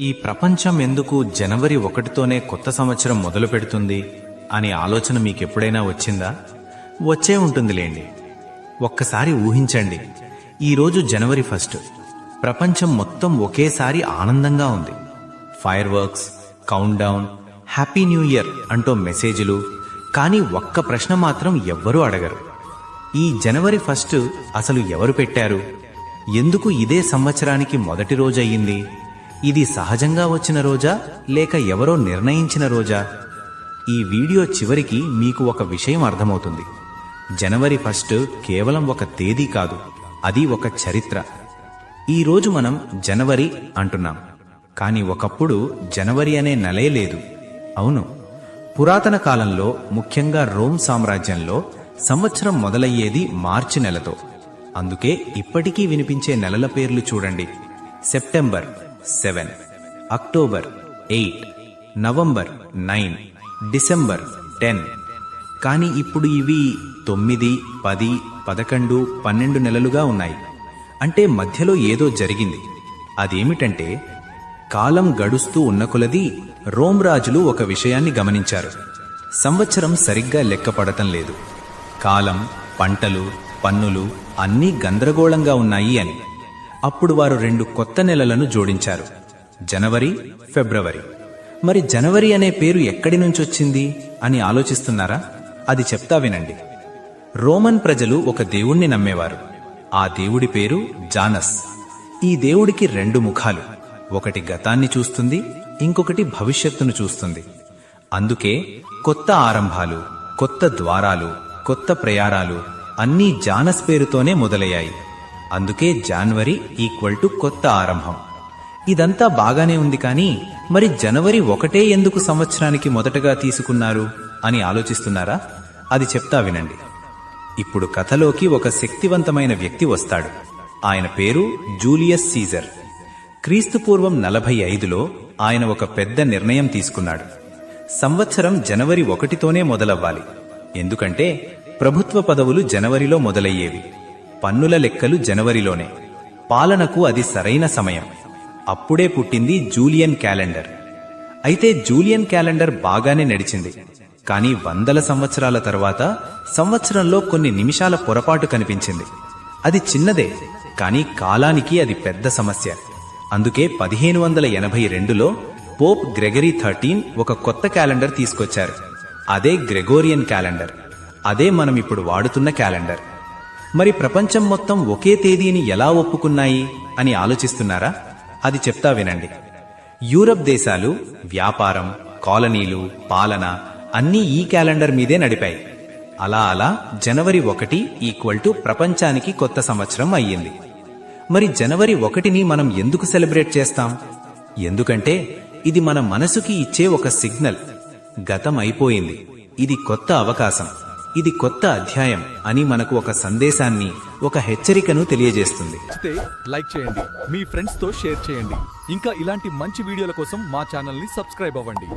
ఈ ప్రపంచం ఎందుకు జనవరి ఒకటితోనే కొత్త సంవత్సరం మొదలు పెడుతుంది అనే ఆలోచన మీకెప్పుడైనా వచ్చిందా? వచ్చే ఉంటుందిలేండి. ఒక్కసారి ఊహించండి. ఈరోజు జనవరి ఫస్ట్. ప్రపంచం మొత్తం ఒకేసారి ఆనందంగా ఉంది. Fireworks countdown happy new year అంటూ మెసేజ్లు కానీ ఒక్క ప్రశ్న మాత్రం ఎవ్వరూ అడగరు. ఈ జనవరి ఫస్ట్ అసలు ఎవరు పెట్టారు? ఎందుకు ఇదే సంవత్సరానికి మొదటి రోజు అయ్యింది? ఇది సహజంగా వచ్చిన రోజా లేక ఎవరో నిర్ణయించిన రోజా? ఈ వీడియో చివరికి మీకు ఒక విషయం అర్థమవుతుంది. జనవరి ఫస్ట్ కేవలం ఒక తేదీ కాదు అది ఒక చరిత్ర. ఈరోజు మనం జనవరి అంటున్నాం. కానీ ఒకప్పుడు జనవరి అనే నెలే లేదు. అవును పురాతన కాలంలో ముఖ్యంగా రోమ్ సామ్రాజ్యంలో సంవత్సరం మొదలయ్యేది మార్చి నెలతో. అందుకే ఇప్పటికీ వినిపించే నెలల పేర్లు చూడండి. September. Seven. October eight. November nine. December ten. కానీ ఇప్పుడు ఇవి తొమ్మిది పది పదకొండు పన్నెండు నెలలుగా ఉన్నాయి. అంటే మధ్యలో ఏదో జరిగింది. అదేమిటంటే కాలం గడుస్తూ ఉన్న కొలది రోమ్ రాజులు ఒక విషయాన్ని గమనించారు. సంవత్సరం సరిగ్గా లెక్కపడటం లేదు. కాలం పంటలు పన్నులు అన్నీ గందరగోళంగా ఉన్నాయి అని. అప్పుడు వారు రెండు కొత్త నెలలను జోడించారు. జనవరి ఫిబ్రవరి. మరి జనవరి అనే పేరు ఎక్కడి నుంచొచ్చింది అని ఆలోచిస్తున్నారా? అది చెప్తా వినండి. రోమన్ ప్రజలు ఒక దేవుణ్ణి నమ్మేవారు. ఆ దేవుడి పేరు జానస్. ఈ దేవుడికి రెండు ముఖాలు. ఒకటి గతాన్ని చూస్తుంది ఇంకొకటి భవిష్యత్తును చూస్తుంది. అందుకే కొత్త ఆరంభాలు కొత్త ద్వారాలు కొత్త ప్రయారాలు అన్నీ జానస్ పేరుతోనే మొదలయ్యాయి. అందుకే జాన్వరి ఈక్వల్ టు కొత్త ఆరంభం. ఇదంతా బాగానే ఉంది కానీ మరి జనవరి ఒకటే ఎందుకు సంవత్సరానికి మొదటగా తీసుకున్నారు అని ఆలోచిస్తున్నారా? అది చెప్తా వినండి. ఇప్పుడు కథలోకి ఒక శక్తివంతమైన వ్యక్తి వస్తాడు. ఆయన పేరు జూలియస్ సీజర్. క్రీస్తుపూర్వం నలభై ఐదులో ఆయన ఒక పెద్ద నిర్ణయం తీసుకున్నాడు. సంవత్సరం జనవరి ఒకటితోనే మొదలవ్వాలి. ఎందుకంటే ప్రభుత్వ పదవులు జనవరిలో మొదలయ్యేవి. పన్నుల లెక్కలు జనవరిలోనే. పాలనకు అది సరైన సమయం. అప్పుడే పుట్టింది జూలియన్ క్యాలెండర్. అయితే జూలియన్ క్యాలెండర్ బాగానే నడిచింది. కానీ వందల సంవత్సరాల తర్వాత సంవత్సరంలో కొన్ని నిమిషాల పొరపాటు కనిపించింది. అది చిన్నదే కానీ కాలానికి అది పెద్ద సమస్య. అందుకే పదిహేను వందల ఎనభై రెండులో పోప్ గ్రెగరీ థర్టీన్ ఒక కొత్త క్యాలెండర్ తీసుకొచ్చారు. అదే గ్రెగోరియన్ క్యాలెండర్. అదే మనం ఇప్పుడు వాడుతున్న క్యాలెండర్. మరి ప్రపంచం మొత్తం ఒకే తేదీని ఎలా ఒప్పుకున్నాయి అని ఆలోచిస్తున్నారా? అది చెప్తా వినండి. యూరప్ దేశాలు వ్యాపారం కాలనీలు పాలన అన్నీ ఈ క్యాలెండర్ మీదే నడిపాయి. అలా అలా జనవరి ఒకటి ఈక్వల్ టు ప్రపంచానికి కొత్త సంవత్సరం అయ్యింది. మరి జనవరి ఒకటిని మనం ఎందుకు సెలబ్రేట్ చేస్తాం? ఎందుకంటే ఇది మన మనసుకి ఇచ్చే ఒక సిగ్నల్. గతం అయిపోయింది. ఇది కొత్త అవకాశం. ఇది కొత్త అధ్యాయం అని మనకు ఒక సందేశాన్ని ఒక హెచ్చరికను తెలియజేస్తుంది. లైక్ చేయండి మీ ఫ్రెండ్స్తో షేర్ చేయండి. ఇంకా ఇలాంటి మంచి వీడియోల కోసం మా ఛానల్ని సబ్స్క్రైబ్ అవ్వండి.